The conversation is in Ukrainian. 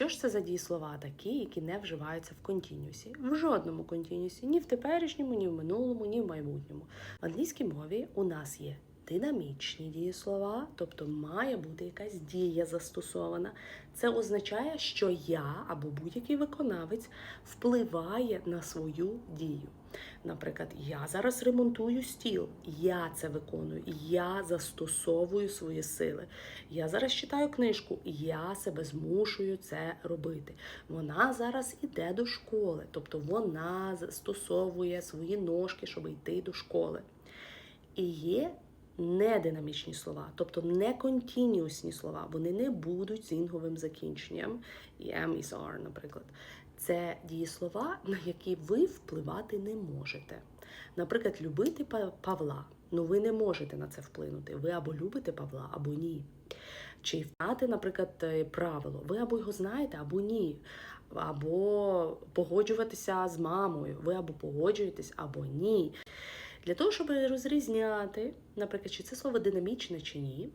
Що ж це за дієслова такі, які не вживаються в континюсі? В жодному континюсі, ні в теперішньому, ні в минулому, ні в майбутньому. В англійській мові у нас є динамічні дієслова, тобто має бути якась дія застосована. Це означає, що я або будь-який виконавець впливає на свою дію. Наприклад, я зараз ремонтую стіл, я це виконую, я застосовую свої сили. Я зараз читаю книжку, я себе змушую це робити. Вона зараз іде до школи, тобто вона застосовує свої ножки, щоб йти до школи. І є нединамічні слова, тобто не континіусні слова, вони не будуть з інговим закінченням, і am, is, are, наприклад. Це дієслова, на які ви впливати не можете. Наприклад, любити Павла. Ну ви не можете на це вплинути. Ви або любите Павла, або ні. Чи знати, наприклад, е, правило. Ви або його знаєте, або ні. Або погоджуватися з мамою. Ви або погоджуєтесь, або ні. Для того, щоб розрізняти, наприклад, чи це слово динамічне чи ні,